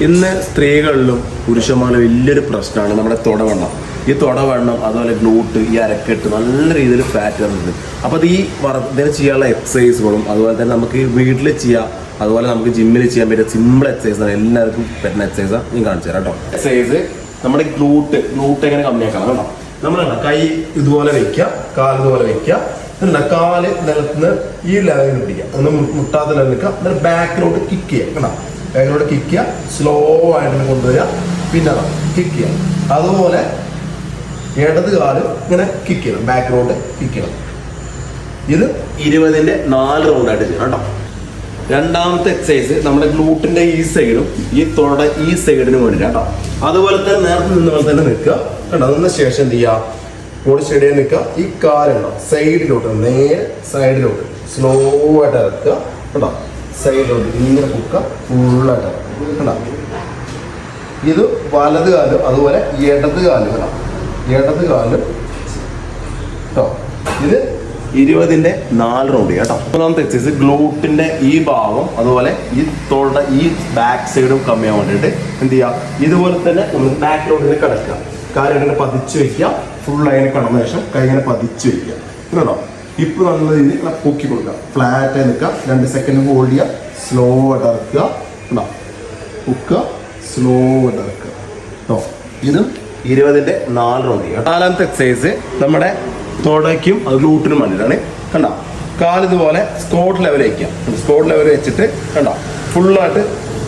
ഇന്ന് സ്ത്രീകളിലും പുരുഷന്മാരിലും വലിയൊരു പ്രശ്നമാണ് നമ്മുടെ തുടവണ്ണം. ഈ തുടവണ്ണം അതുപോലെ ഗ്ലൂട്ട് ഈ അരക്കെട്ട് നല്ല രീതിയിൽ ഫാറ്റ് ഉണ്ട് അപ്പോൾ അത് ഈ വർദ്ധന ചെയ്യാനുള്ള എക്സസൈസുകളും അതുപോലെ തന്നെ നമുക്ക് വീട്ടിൽ ചെയ്യാം അതുപോലെ നമുക്ക് ജിമ്മിൽ ചെയ്യാൻ പറ്റിയ സിമ്പിൾ എക്സസൈസാണ് എല്ലാവർക്കും പറ്റുന്ന എക്സസൈസാണ് ഞാൻ കാണിച്ചു തരാം കേട്ടോ. എക്സസൈസ് നമ്മുടെ ഗ്ലൂട്ട് ഗ്ലൂട്ട് എങ്ങനെ കമ്മിയാക്കണം കേട്ടോ. നമ്മൾ കൈ ഇതുപോലെ വെക്കുക കാൽ ഇതുപോലെ വെക്കുക എന്നിട്ട് കാൽ നിലത്തുനിന്ന് ഈ ലെവലിൽ പിടിക്കുക. ഒന്ന് മുട്ടാത്ത ലെവലിൽ നിൽക്കുക എന്നിട്ട് ബാക്കിലോട്ട് കിക്ക് ചെയ്യുക കണ്ടോ? ബാക്കിലോട്ട് കിക്ക് ചെയ്യുക. സ്ലോ ആയിട്ട് കൊണ്ടുവരിക. പിന്നെ കിക്ക് ചെയ്യുക. അതുപോലെ ഇടത് കാലും ഇങ്ങനെ കിക്ക് ചെയ്യണം. ബാക്കിലോട്ട് കിക്ക് ചെയ്യണം. ഇത് ഇരുപതിന്റെ നാല് റൗണ്ട് ആയിട്ട് ചെയ്യണം കേട്ടോ. രണ്ടാമത്തെ എക്സസൈസ് നമ്മുടെ ഗ്ലൂട്ടിന്റെ ഈ സൈഡും ഈ തൊട ഈ സൈഡിനും വേണ്ടിയിട്ട് കേട്ടോ. അതുപോലെ തന്നെ നേരത്തെ നിന്ന പോലെ തന്നെ നിൽക്കുക. കേട്ടോ നിന്ന ശേഷം എന്ത് ചെയ്യുക? ബോഡി സ്റ്റേഡിയം നിൽക്കുക. ഈ കാലുണ്ടോ സൈഡിലോട്ട് നേരെ സൈഡിലോട്ട് സ്ലോ ആയിട്ട് ഇറക്കുക. കേട്ടോ സൈഡിലോട്ട് ഇങ്ങനെ കുക്ക ഫുള്ളായിട്ട് കണ്ടോ? ഇത് വലത് കാലും അതുപോലെ ഇടത് കാലും കേട്ടോ ഇടത് കാലും. കേട്ടോ ഇത് ഇരുപതിന്റെ നാല് റൗണ്ട് കേട്ടോ. മൂന്നാമത്തെ എക്സസൈസ് ഗ്ലൂട്ടിന്റെ ഈ ഭാഗം അതുപോലെ ഈ തോളുടെ ഈ ബാക്ക് സൈഡും കമ്മിയാൻ വേണ്ടിയിട്ട് എന്ത് ചെയ്യുക ഇതുപോലെ തന്നെ നമ്മൾ ബാക്ക് റൗണ്ടിൽ കിടക്കുക. കാര്യം ഇങ്ങനെ പതിച്ച് വെക്കുക. ഫുൾ അതിനെ കടന്ന ശേഷം കൈ ഇങ്ങനെ പതിച്ച് വെക്കുക. കേട്ടോ ഇപ്പൊ നല്ല രീതിയിൽ ഇങ്ങനെ പൊക്കി കൊടുക്കുക ഫ്ലാറ്റ് ആയി നിൽക്കുക രണ്ട് സെക്കൻഡ് ഹോൾഡ് ചെയ്യുക സ്ലോ ആയിട്ട് ഇറക്കുക. പൊക്കുക. സ്ലോ ആയിട്ട് കേട്ടോ ഇതും ഇരുപതിന്റെ നാല് റൗണ്ട് ചെയ്യുക നാലാമത്തെ എക്സസൈസ് നമ്മുടെ തുടയ്ക്കും അത് ഗ്ലൂട്ടിനും വേണ്ടിയിട്ടാണ്. കണ്ട? കാലിതുപോലെ സ്കോട്ട് ലെവൽ വയ്ക്കുക സ്കോട്ട് ലെവൽ വെച്ചിട്ട് കണ്ട? ഫുള്ളായിട്ട്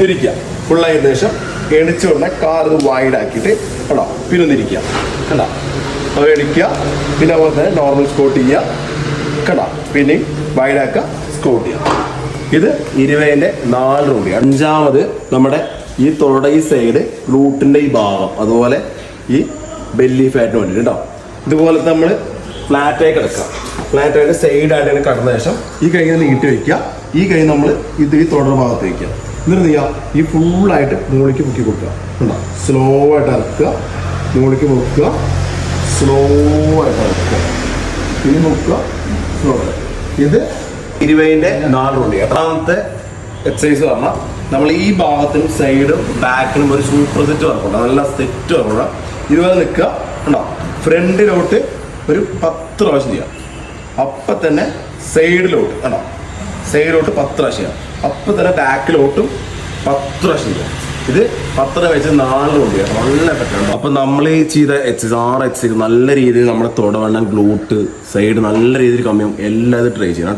ഇരിക്കുക. ഫുള്ളായതിനു ശേഷം എണിച്ചുകൊണ്ട് ഉടനെ കാലത് wide ആക്കിയിട്ട് കണ്ടോ? പിന്നെ ഒന്ന് ഇരിക്കുക കണ്ട? അത് എണിക്കുക. പിന്നെ അതുപോലെ തന്നെ നോർമൽ സ്കോട്ട് ചെയ്യുക. കണ്ട പിന്നെ വൈഡാക്ക സ്കോട്ടിയ. ഇത് ഇരുപതിന്റെ നാല് രൂപ അഞ്ചാമത് നമ്മുടെ ഈ തൊട ഈ സൈഡ് റൂട്ടിന്റെ ഈ ഭാഗം. അതുപോലെ ഈ ബെല്ലി ഫാറ്റിന് വേണ്ടി കേട്ടോ ഇതുപോലെ നമ്മൾ ഫ്ലാറ്റായി കിടക്കുക ഫ്ലാറ്റായിട്ട് സൈഡായിട്ട് കടന്ന ശേഷം ഈ കൈ നീട്ടി വെക്കുക. ഈ കൈ നമ്മൾ ഇത് ഈ തുടർ ഭാഗത്ത് വെക്കുക. എന്നിട്ട് ചെയ്യുക ഈ ഫുള്ളായിട്ട് മുകളിലേക്ക് മുക്കി കൊടുക്കുക. കേട്ടോ സ്ലോ ആയിട്ട് ഇറക്കുക മുകളിലേക്ക് മുക്കുക. സ്ലോ ആയിട്ട് ഇറക്കുക സ്ലോ ഇത് ഇരുപതിന്റെ നാല് റൗണ്ട് എത്രാമത്തെ എക്സസൈസ് പറഞ്ഞാൽ നമ്മൾ ഈ ഭാഗത്തിനും സൈഡും ബാക്കിനും ഒരു സൂപ്പർ സെറ്റ് വർക്കുണ്ട് നല്ല സെറ്റ് വർക്കുണ്ട് ഇരുപത് നിൽക്കുക. ഉണ്ടോ ഫ്രണ്ടിലോട്ട് ഒരു പത്ത് പ്രാവശ്യം ചെയ്യാം. അപ്പം തന്നെ സൈഡിലോട്ട് കണ്ടോ? സൈഡിലോട്ട് പത്ത് പ്രാവശ്യം ചെയ്യാം. അപ്പം തന്നെ ബാക്കിലോട്ടും പത്ത് പ്രാവശ്യം ചെയ്യാം. ഇത് പത്തര വെച്ച് നാല് കൊണ്ട് നല്ല എഫക്റ്റ് അപ്പൊ നമ്മൾ ചെയ്ത എച്ച് ആറ് എച്ച് നല്ല രീതിയിൽ നമ്മുടെ തുടവണ്ണം ഗ്ലൂട്ട് സൈഡ് നല്ല രീതിയിൽ കമ്മിയും എല്ലാം ട്രൈ ചെയ്യണം. കേട്ടോ.